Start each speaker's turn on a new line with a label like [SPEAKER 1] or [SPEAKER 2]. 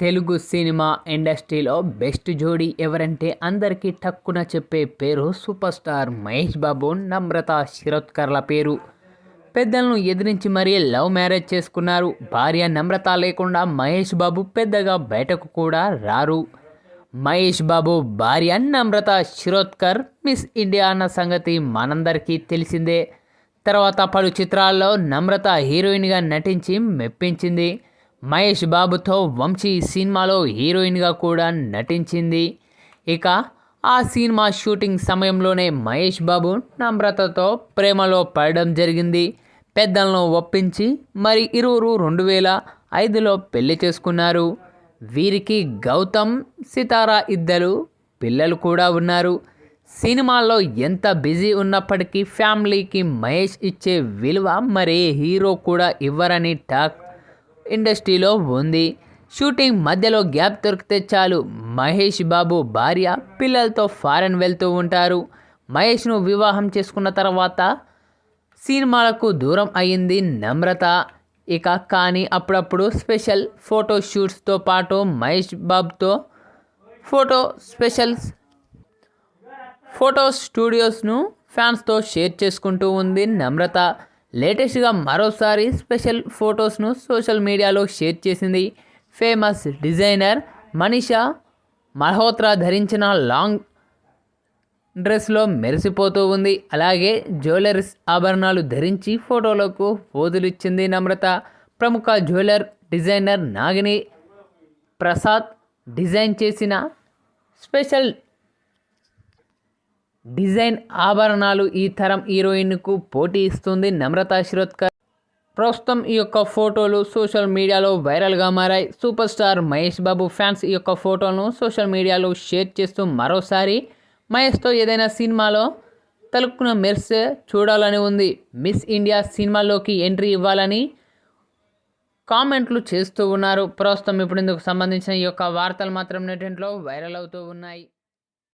[SPEAKER 1] Telugu cinema ఇండస్ట్రీలో best జోడీ ఎవరంటే అందరికీ టక్కున చెప్పే పేరు సూపర్ స్టార్ మహేష్ బాబు నమ్రత శిరోద్కర్ల పేరు. పెద్దలను ఎదిరించి మరీ లవ్ మ్యారేజ్ చేసుకున్నారు. భార్య నమ్రత లేకుండా మహేష్ బాబు పెద్దగా బయటకు కూడా రారు. మహేష్ బాబు భార్య నమ్రత శిరోద్కర్ మిస్ ఇండియా అన్న సంగతి మనందరికీ తెలిసిందే. తర్వాత పలు చిత్రాల్లో నమ్రత హీరోయిన్గా నటించి మెప్పించింది. మహేష్ బాబుతో వంశీ సినిమాలో హీరోయిన్గా కూడా నటించింది. ఇక ఆ సినిమా షూటింగ్ సమయంలోనే మహేష్ బాబు నమ్రతతో ప్రేమలో పడడం జరిగింది. పెద్దలను ఒప్పించి మరి ఇరువురు రెండు వేల ఐదులో పెళ్ళి చేసుకున్నారు. వీరికి గౌతమ్ సితారా ఇద్దరు పిల్లలు కూడా ఉన్నారు. సినిమాల్లో ఎంత బిజీ ఉన్నప్పటికీ ఫ్యామిలీకి మహేష్ ఇచ్చే విలువ మరే హీరో కూడా ఇవ్వరని టాక్ ఇండస్ట్రీలో ఉంది. షూటింగ్ మధ్యలో గ్యాప్ దొరికితే చాలు మహేష్ బాబు భార్య పిల్లలతో ఫారెన్ వెళ్తూ ఉంటారు. మహేష్ను వివాహం చేసుకున్న తర్వాత సినిమాలకు దూరం అయ్యింది నమ్రత. ఇక కానీ అప్పుడప్పుడు స్పెషల్ ఫోటో షూట్స్తో పాటు మహేష్ బాబుతో ఫోటో స్పెషల్ ఫోటో స్టూడియోస్ను ఫ్యాన్స్తో షేర్ చేసుకుంటూ ఉంది నమ్రత. లేటెస్ట్గా మరోసారి స్పెషల్ ఫొటోస్ను సోషల్ మీడియాలో షేర్ చేసింది ఫేమస్ డిజైనర్ మనీషా. మల్హోత్రా ధరించిన లాంగ్ డ్రెస్లో మెరిసిపోతూ ఉంది. అలాగే జ్యువెలరీస్ ఆభరణాలు ధరించి ఫోటోలకు పోజులిచ్చింది నమ్రత. ప్రముఖ jeweller designer Nagini Prasad design చేసిన స్పెషల్ డిజైన్ ఆభరణాలు ఈ తరం హీరోయిన్కు పోటీ ఇస్తుంది నమ్రత శిరోద్కర్. ప్రస్తుతం ఈ యొక్క ఫోటోలు సోషల్ మీడియాలో వైరల్గా మారాయి. Super star Mahesh Babu fans ఈ యొక్క ఫోటోలను సోషల్ మీడియాలో షేర్ చేస్తూ మరోసారి మహేష్తో ఏదైనా సినిమాలో తలుక్కున్న మెర్స్ చూడాలని ఉంది. మిస్ ఇండియా సినిమాలోకి ఎంట్రీ ఇవ్వాలని కామెంట్లు చేస్తూ ఉన్నారు. ప్రస్తుతం ఇప్పుడు ఇందుకు సంబంధించిన ఈ యొక్క వార్తలు మాత్రం నెటింట్లో వైరల్ అవుతూ ఉన్నాయి.